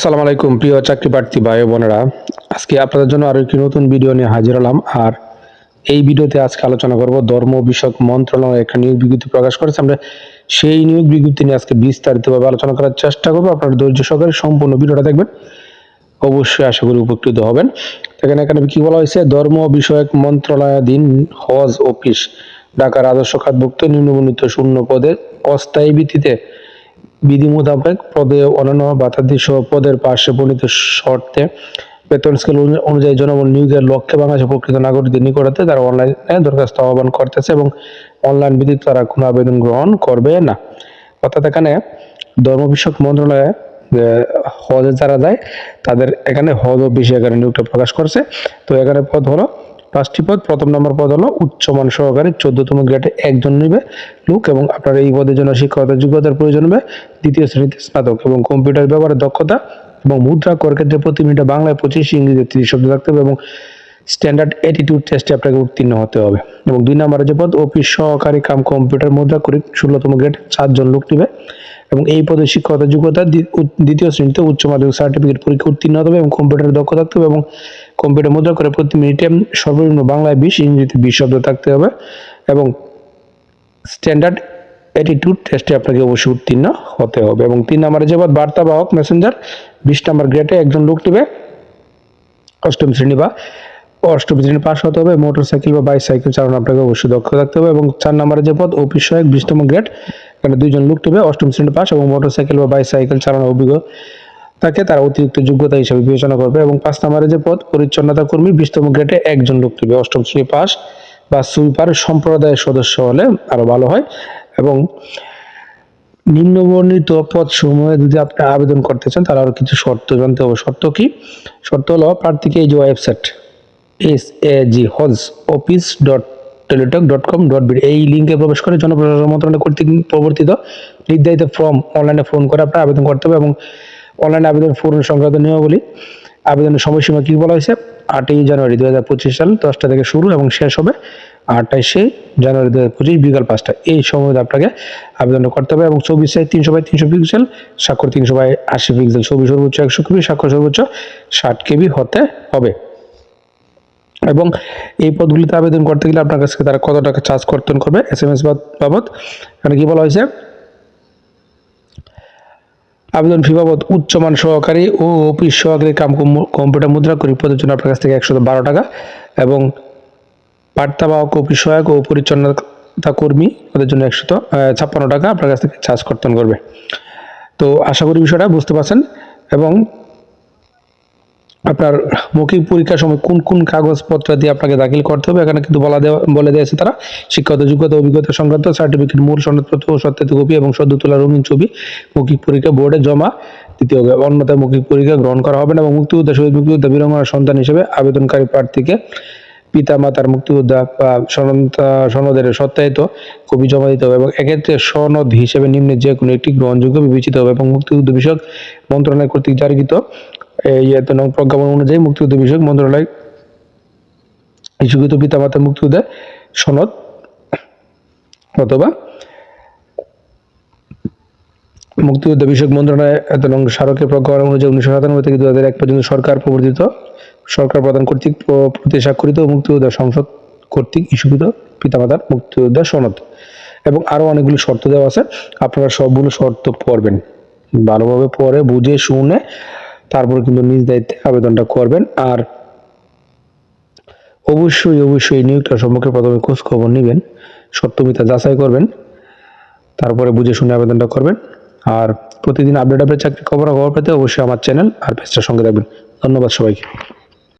আসসালামু আলাইকুম, প্রিয় চাকরি প্রার্থী ভাই বোনেরা। আজকে আপনাদের জন্য আরও একটি নতুন ভিডিও নিয়ে হাজির হলাম। আর এই ভিডিওতে আজকে আলোচনা করব ধর্ম বিষয়ক মন্ত্রণালয় একটা নিয়োগ বিজ্ঞপ্তি প্রকাশ করেছে। আমরা সেই নিয়োগ বিজ্ঞপ্তি নিয়ে আজকে বিস্তারিতভাবে আলোচনা করার চেষ্টা করব। আপনারা ধৈর্য সহকারে সম্পূর্ণ ভিডিওটা দেখবেন। অবশ্যই আশা করি উপকৃত হবেন। এখানে এখানে কি বলা হয়েছে? ধর্ম বিষয়ক মন্ত্রণালয়াধীন হজ অফিস, ঢাকার আদর্শ খাতভুক্ত নিম্নবর্ণিত শূন্য পদে অস্থায়ী ভিত্তিতে বিধি মোতাবেক পদে অন্যান্য বাতাদি সহ পদের পার্শ্বে বর্ণিত শর্তে বেতন স্কেল অনুযায়ী জনবল নিয়োগের লক্ষ্যে বাংলাদেশের প্রকৃত নাগরিকদের নিকটতে তারা অনলাইনে দরখাস্ত আহ্বান করতেছে এবং অনলাইন ভিত্তিক তারা কোনো আবেদন গ্রহণ করবে না। অর্থাৎ এখানে ধর্ম বিষয়ক মন্ত্রণালয়ে হজে যারা যায়, তাদের এখানে হজ ও বিষয় এখানে নিয়োগটা প্রকাশ করছে। তো এখানে পদ হলো পাঁচটি পদ, প্রথম নম্বর পদ হলো উচ্চমান সহকারে চোদ্দতম গ্রেডে একজন নিবে লোক এবং আপনার এই পদের জন্য শিক্ষকতার যোগ্যতার প্রয়োজন হবে। দ্বিতীয় শ্রেণীতে স্নাতক এবং কম্পিউটার ব্যবহারের দক্ষতা এবং মুদ্রা কর ক্ষেত্রে প্রতি মিনিটে বাংলায় পঁচিশ, ইংরেজিতে তিরিশ শব্দ থাকতে হবে এবং স্ট্যান্ডার্ড অ্যাটিটিউড টেস্টে আপনাকে উত্তীর্ণ হতে হবে। এবং দুই নম্বরে যে পদ অফিস সহকারী কাম কম্পিউটার মুদ্রা করি ষোলোতম গ্রেড চারজন লোক নিবে। এবং এই পদে শিক্ষকতার যোগ্যতা দ্বিতীয় শ্রেণীতে উচ্চ মাধ্যমিক সার্টিফিকেট পরীক্ষা উত্তীর্ণ হতে হবে এবং কম্পিউটারে দক্ষ থাকতে হবে এবং কম্পিউটার মুদ্রা করে প্রতি মিনিটে সর্বনিম্ন বাংলায় বিশ, ইংরেজিতে বিশ শব্দ থাকতে হবে এবং স্ট্যান্ডার্ড অ্যাটিটিউড টেস্টে আপনাকে অবশ্যই উত্তীর্ণ হতে হবে এবং তিন নম্বরে যে পদ বার্তাবাহক মেসেঞ্জার বিশ নম্বর গ্রেডে একজন লোক নেবে, অষ্টম শ্রেণি বা অষ্টম শ্রেণি পাশ হতে হবে মোটর সাইকেল বা বাইসাইকেল চালানো আপনাকে অবশ্যই দক্ষ থাকতে হবে এবং চার নম্বরে যে পদ অফিস সহায়ক বিশতম গ্রেড এখানে দুইজন লোক নেবে অষ্টম শ্রেণি পাস এবং মোটর সাইকেল বা বাইসাইকেল চালানোর অভিজ্ঞ তাকে তারা অতিরিক্ত যোগ্যতা হিসেবে বিবেচনা করবে এবং পাঁচ নম্বরে যে পদ, পরিচ্ছন্নতা কর্মী, বিশতম গ্রেডে একজন লোক নেবে অষ্টম শ্রেণি পাস বা সুইপার সম্প্রদায়ের সদস্য হলে আরও ভালো হয়। এবং নিম্নবর্ণিত পদ সমূহে যদি আপনি আবেদন করতে চান, তাহলে আরও কিছু শর্ত জানতে হবে। শর্ত কি? শর্ত হলো, প্রার্থীকে এই যে website S A G Hodge office dot teletalk dot com dot BD এই লিঙ্কে প্রবেশ করে জনপ্রশাসন মন্ত্রণালয় কর্তৃক প্রবর্তিত, নির্ধারিত ফর্ম অনলাইনে ফোন করে আপনার আবেদন করতে হবে এবং অনলাইনে আবেদন পূরণ সংক্রান্ত নিয়মাবলী, আবেদনের সময়সীমা কী বলা হয়েছে? আটই জানুয়ারি দু হাজার পঁচিশ সাল দশটা থেকে শুরু এবং শেষ হবে আঠাশে জানুয়ারি দু হাজার পঁচিশ বিকাল পাঁচটা এই সময় আপনাকে আবেদন করতে হবে এবং চব্বিশ সাই তিনশো বাই তিনশো পিক্সেল স্বাক্ষর তিনশো বাই আশি পিক্সেল ছবি সর্বোচ্চ একশো কেবি স্বাক্ষর সর্বোচ্চ ষাট কেবি হতে হবে। এবং এই পদগুলিতে আবেদন করতে গেলে আপনার কাছে তারা কত টাকা চার্জ কর্তন করবে? এস এম এস বাবদ। এখানে কী বলা হয়েছে? আবেদন ফি বাবদ উচ্চমান সহকারী ও অফিস সহকারী কাম কম- কম্পিউটার মুদ্রা করি পদের জন্য আপনার কাছ থেকে একশো বারো টাকা এবং বার্তাবাহক অফিস সহায়ক ও পরিচ্ছন্নতা কর্মী ওদের জন্য একশো ছাপ্পান্ন টাকা আপনার কাছ থেকে চার্জ কর্তন করবে। তো আশা করি বিষয়টা বুঝতে পারছেন এবং আপনার মৌখিক পরীক্ষার সময় কোন কোন কাগজপত্র দিয়ে আপনাকে দাখিল করতে হবে? এখানে কিন্তু বলা দেওয়া, বলে দিয়েছে তারা, শিক্ষাগত যোগ্যতা, অভিজ্ঞতা সংক্রান্ত সার্টিফিকেট মূল সনদপত্র ও সত্যায়িত কপি এবং সদ্য তোলা রঙিন ছবি, মৌখিক পরীক্ষা বোর্ডে জমা দিতে হবে অন্যথায় মৌখিক পরীক্ষা গ্রহণ করা হবে না এবং মুক্তিযোদ্ধা, শহীদ মুক্তিযোদ্ধা বীরঙ্গনার সন্তান হিসেবে আবেদনকারী প্রার্থীকে পিতা মাতার মুক্তিযোদ্ধা বা সনদ, সনদের সত্যায়িত কপি জমা দিতে হবে এবং এক্ষেত্রে সনদ হিসেবে নিম্নে যে কোনো একটি গ্রহণযোগ্য বিবেচিত হবে এবং মুক্তিযুদ্ধ বিষয়ক মন্ত্রণালয় কর্তৃক জারিকৃত এই এত নং প্রজ্ঞাপন অনুযায়ী মুক্তিযুদ্ধ বিষয়ক মন্ত্রণালয় ইস্যুকৃত পিতা মাতার মুক্তিযুদ্ধের সনদ অথবা মুক্তিযুদ্ধ বিষয়ক মন্ত্রণালয় নং স্মারকের প্রজ্ঞাপন অনুযায়ী উনিশশো সাতানব্বই থেকে দু হাজার এক পর্যন্ত সরকার প্রবর্তিত, সরকার প্রদান কর্তৃক প্রতি স্বাক্ষরিত মুক্তিযোদ্ধা সংসদ কর্তৃক ইস্যুকৃত পিতামাতার মুক্তিযোদ্ধা সনদ। এবং আরও অনেকগুলো শর্ত দেওয়া আছে, আপনারা সবগুলো শর্ত পড়বেন। ভালোভাবে পড়ে, বুঝে, শুনে তারপর কিন্তু নিজ দায়িত্বে আবেদনটা করবেন। আর অবশ্যই অবশ্যই এই নিয়োগটা সম্পর্কে প্রথমে খোঁজ খবর নেবেন সত্যমিতা যাচাই করবেন, তারপরে বুঝে শুনে আবেদনটা করবেন। আর প্রতিদিন আপডেট আপডেট চাকরি খবর খবর পেতে অবশ্যই আমার চ্যানেল আর পেজটার সঙ্গে থাকবেন। ধন্যবাদ সবাইকে।